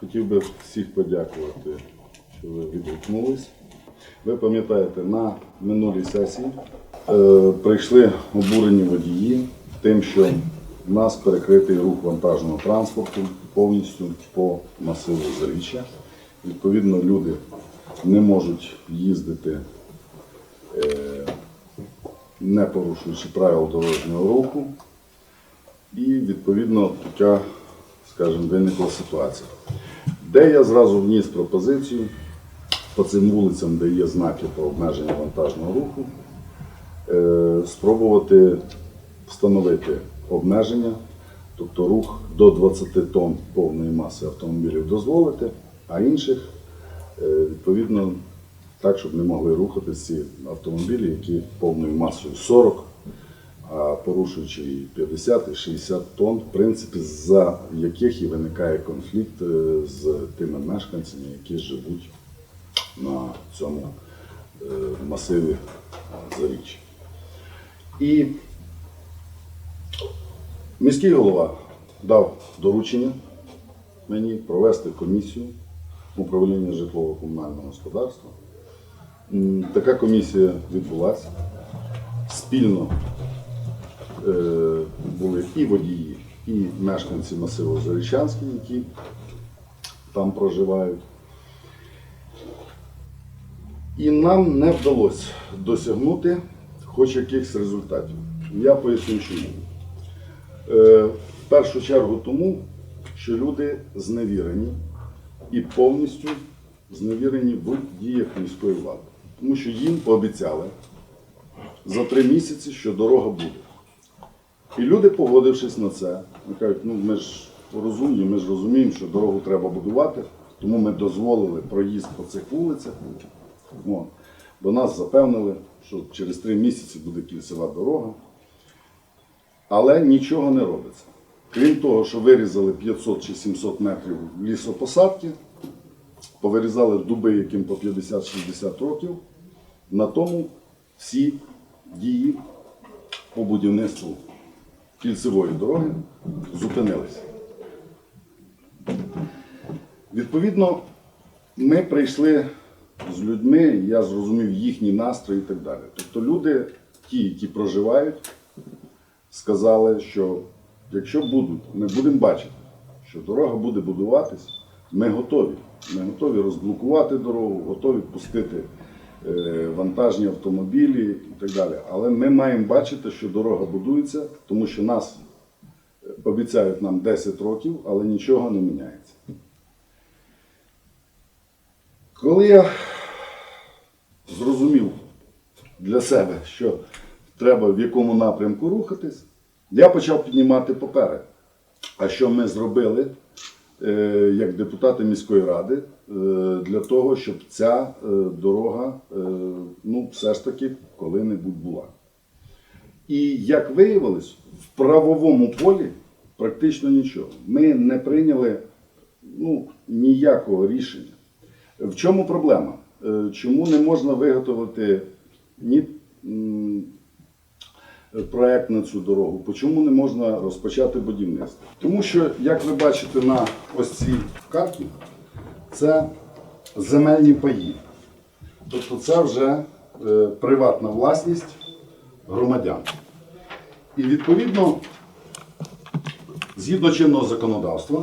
хотів би всіх подякувати, що ви відгукнулись. Ви пам'ятаєте, на минулій сесії е, прийшли обурені водії тим, що в нас перекритий рух вантажного транспорту повністю по масиву Заріччя. Відповідно, люди не можуть їздити, е, не порушуючи правил дорожнього руху. І відповідно така, скажімо, виникла ситуація. Де я зразу вніс пропозицію по цим вулицям, де є знаки про обмеження вантажного руху, е, спробувати встановити обмеження, тобто рух до 20 тонн повної маси автомобілів дозволити, а інших е, відповідно так, щоб не могли рухатися ці автомобілі, які повною масою 40 а порушуючи і 50 і 60 тонн, в принципі, за яких і виникає конфлікт е, з тими мешканцями, які живуть на цьому е, масиві Заріччя. І міський голова дав доручення мені провести комісію управління житлово-комунального господарства. Така комісія відбулася. Спільно е, були і водії, і мешканці масиву Зарічанський, які там проживають. І нам не вдалося досягнути хоч якихось результатів. Я поясню чому. Е, в першу чергу тому, що люди зневірені і повністю зневірені в діях міської влади. Тому що їм пообіцяли за три місяці, що дорога буде. І люди, погодившись на це, кажуть, ну ми ж розумні, ми ж розуміємо, що дорогу треба будувати, тому ми дозволили проїзд по цих вулицях. От. Бо нас запевнили, що через три місяці буде кільцева дорога. Але нічого не робиться. Крім того, що вирізали 500 чи 700 метрів лісопосадки, повирізали дуби, яким по 50-60 років, на тому всі дії по будівництву кільцевої дороги зупинилися. Відповідно, ми прийшли з людьми, я зрозумів їхній настрій і так далі. Тобто люди, ті, які проживають, сказали, що якщо будуть, ми будемо бачити, що дорога буде будуватись, ми готові. Ми готові розблокувати дорогу, готові пустити е, вантажні автомобілі і так далі. Але ми маємо бачити, що дорога будується, тому що нас е, обіцяють нам 10 років, але нічого не міняється. Коли я зрозумів для себе, що треба в якому напрямку рухатись, я почав піднімати поперед. А що ми зробили як депутати міської ради е, для того, щоб ця е, дорога е, ну, все ж таки коли-небудь була. І як виявилось, в правовому полі практично нічого. Ми не прийняли ну, ніякого рішення. В чому проблема? Е, Чому не можна виготовити ні проект на цю дорогу? Чому не можна розпочати будівництво? Тому що, як ви бачите на ось цій карті, це земельні паї. Тобто це вже е, приватна власність громадян. І відповідно, згідно чинного законодавства,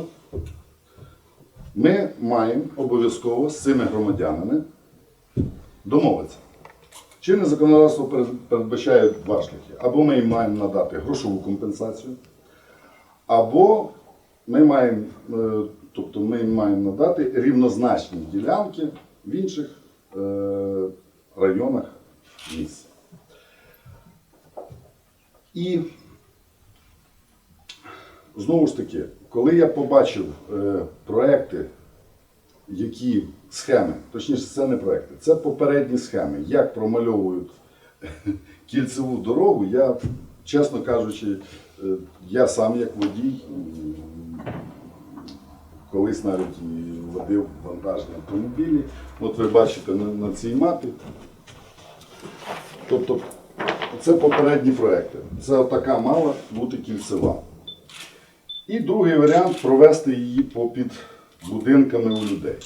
ми маємо обов'язково з цими громадянами домовитися. Чинне законодавство перед- передбачає два шляхи. Або ми їм маємо надати грошову компенсацію, або ми маємо, е, тобто ми їм маємо надати рівнозначні ділянки в інших е, районах міста. І знову ж таки, коли я побачив е, проекти, які схеми, точніше, це не проекти, це попередні схеми, як промальовують кільцеву дорогу, я, чесно кажучи, е, я сам як водій, колись навіть водив вантажні автомобілі. От ви бачите на цій мапі. Тобто це попередні проекти. Це така мала бути кільцева. І другий варіант провести її попід будинками у людей.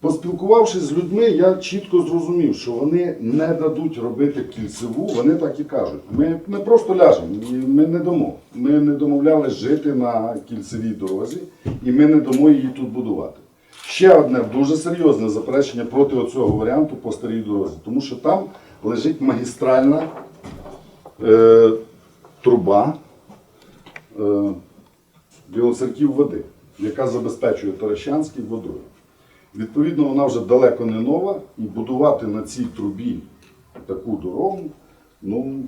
Поспілкувавшись з людьми, я чітко зрозумів, що вони не дадуть робити кільцеву, вони так і кажуть. Ми, ми просто ляжемо, ми не дамо. Ми не домовлялись жити на кільцевій дорозі, і ми не дамо її тут будувати. Ще одне дуже серйозне заперечення проти цього варіанту по старій дорозі, тому що там лежить магістральна е, труба е, білоцерків води, яка забезпечує Таращанський водою. Відповідно, вона вже далеко не нова, і будувати на цій трубі таку дорогу, ну,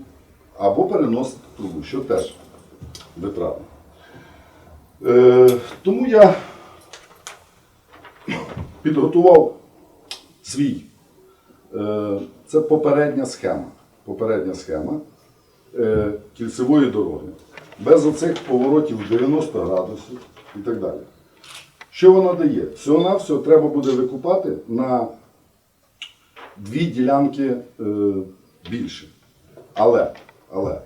або переносити трубу, що теж витратно. Е, тому я підготував свій. Е, це попередня схема. Попередня схема е, кільцевої дороги. Без оцих поворотів 90 градусів і так далі. Що вона дає? Всього на всього треба буде викупати на дві ділянки е, більше. Але, але,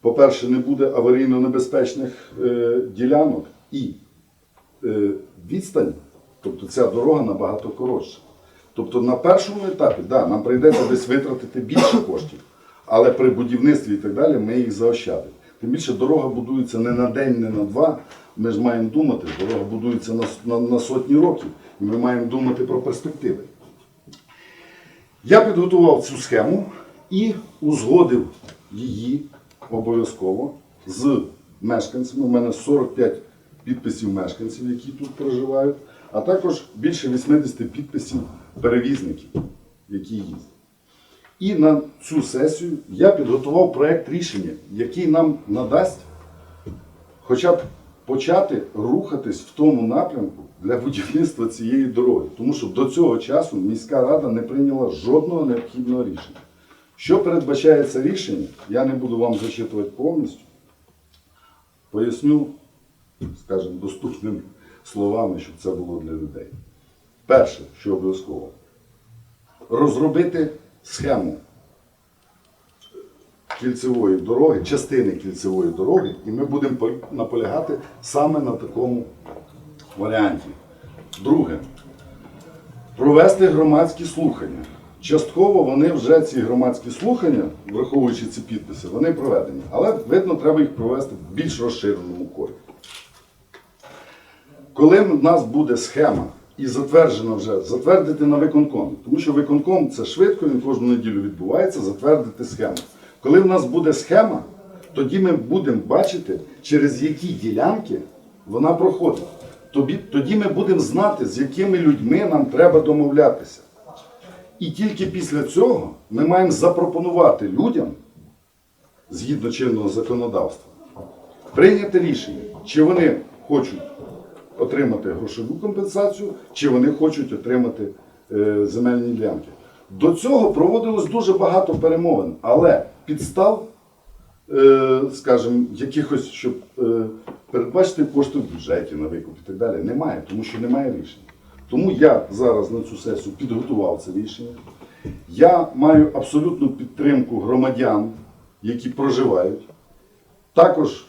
по-перше, не буде аварійно небезпечних е, ділянок і е, відстань, тобто ця дорога набагато коротша. Тобто на першому етапі, да, нам прийдеться десь витратити більше коштів, але при будівництві і так далі ми їх заощадимо. Тим більше дорога будується не на день, не на два. Ми ж маємо думати, дорога будується на, на, на сотні років, і ми маємо думати про перспективи. Я підготував цю схему і узгодив її обов'язково з мешканцями. У мене 45 підписів мешканців, які тут проживають, а також більше 80 підписів перевізників, які їздять. І на цю сесію я підготував проєкт рішення, який нам надасть хоча б почати рухатись в тому напрямку для будівництва цієї дороги. Тому що до цього часу міська рада не прийняла жодного необхідного рішення. Що передбачає це рішення, я не буду вам зачитувати повністю. Поясню, скажімо, доступними словами, щоб це було для людей. Перше, що обов'язково, розробити схему кільцевої дороги, частини кільцевої дороги, і ми будемо наполягати саме на такому варіанті. Друге, провести громадські слухання. Частково вони вже ці громадські слухання, враховуючи ці підписи, вони проведені. Але видно, треба їх провести в більш розширеному колі. Коли в нас буде схема і затверджена вже, затвердити на виконком, тому що виконком це швидко, він кожну неділю відбувається, затвердити схему. Коли в нас буде схема, тоді ми будемо бачити, через які ділянки вона проходить. Тоді ми будемо знати, з якими людьми нам треба домовлятися. І тільки після цього ми маємо запропонувати людям, згідно чинного законодавства, прийняти рішення, чи вони хочуть отримати грошову компенсацію, чи вони хочуть отримати е, земельні ділянки. До цього проводилось дуже багато перемовин, але підстав, е, скажімо, якихось, щоб е, передбачити кошти в бюджеті на викуп і так далі, немає, тому що немає рішення. Тому я зараз на цю сесію підготував це рішення. Я маю абсолютну підтримку громадян, які проживають. Також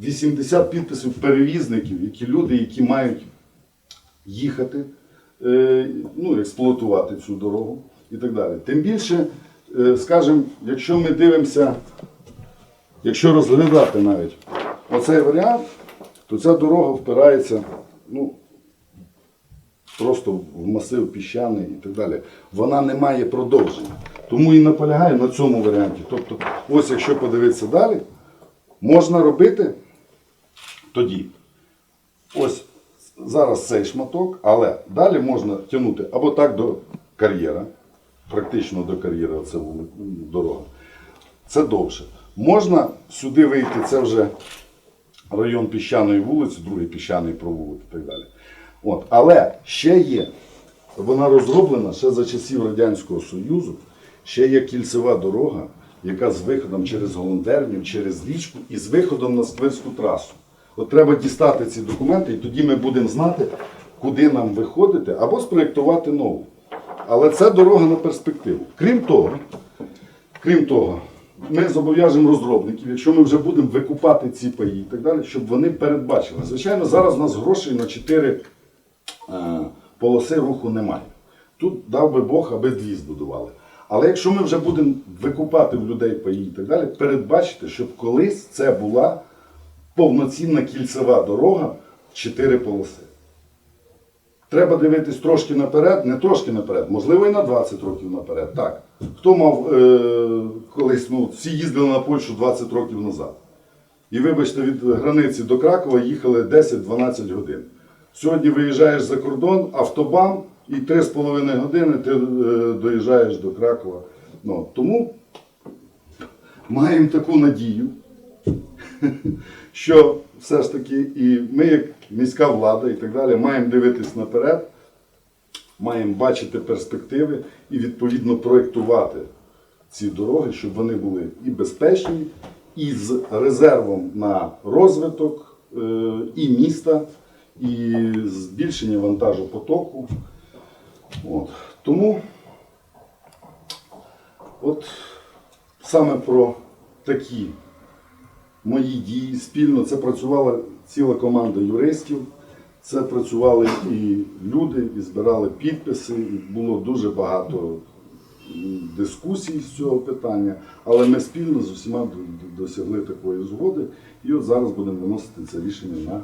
80 підписів перевізників, які люди, які мають їхати, е, ну, експлуатувати цю дорогу і так далі. Тим більше, скажімо, якщо ми дивимося, якщо розглядати навіть оцей варіант, то ця дорога впирається ну, просто в масив піщаний і так далі. Вона не має продовження. Тому і наполягаю на цьому варіанті. Тобто, ось якщо подивитися далі, можна робити тоді. Ось зараз цей шматок, але далі можна тягнути або так до кар'єра, практично до кар'єра, це дорога. Це довше. Можна сюди вийти, це вже район піщаної вулиці, другий піщаний провулок і так далі. От. Але ще є, вона розроблена ще за часів Радянського Союзу, ще є кільцева дорога, яка з виходом через Голландерню, через річку і з виходом на Сквирську трасу. От треба дістати ці документи, і тоді ми будемо знати, куди нам виходити, або спроєктувати нову. Але це дорога на перспективу. Крім того, крім того, ми зобов'яжемо розробників, якщо ми вже будемо викупати ці паї і так далі, щоб вони передбачили. Звичайно, зараз у нас грошей на 4 е, полоси руху немає. Тут дав би Бог, аби дві збудували. Але якщо ми вже будемо викупати в людей паї і так далі, передбачити, щоб колись це була повноцінна кільцева дорога в 4 полоси. Треба дивитись трошки наперед, не трошки наперед, можливо, і на 20 років наперед. Так. Хто мав е, колись, ну, всі їздили на Польщу 20 років назад. І вибачте, від границі до Кракова їхали 10-12 годин. Сьогодні виїжджаєш за кордон, автобан, і 3,5 години ти е, доїжджаєш до Кракова. Ну, тому маємо таку надію, що все ж таки і ми, як міська влада і так далі, маємо дивитись наперед, маємо бачити перспективи і відповідно проєктувати ці дороги, щоб вони були і безпечні, і з резервом на розвиток е, і міста, і збільшення вантажопотоку. От. Тому от саме про такі мої дії спільно. Це працювала ціла команда юристів, це працювали і люди, і збирали підписи, і було дуже багато дискусій з цього питання, але ми спільно з усіма досягли такої згоди, і от зараз будемо виносити це рішення на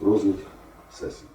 розгляд сесії.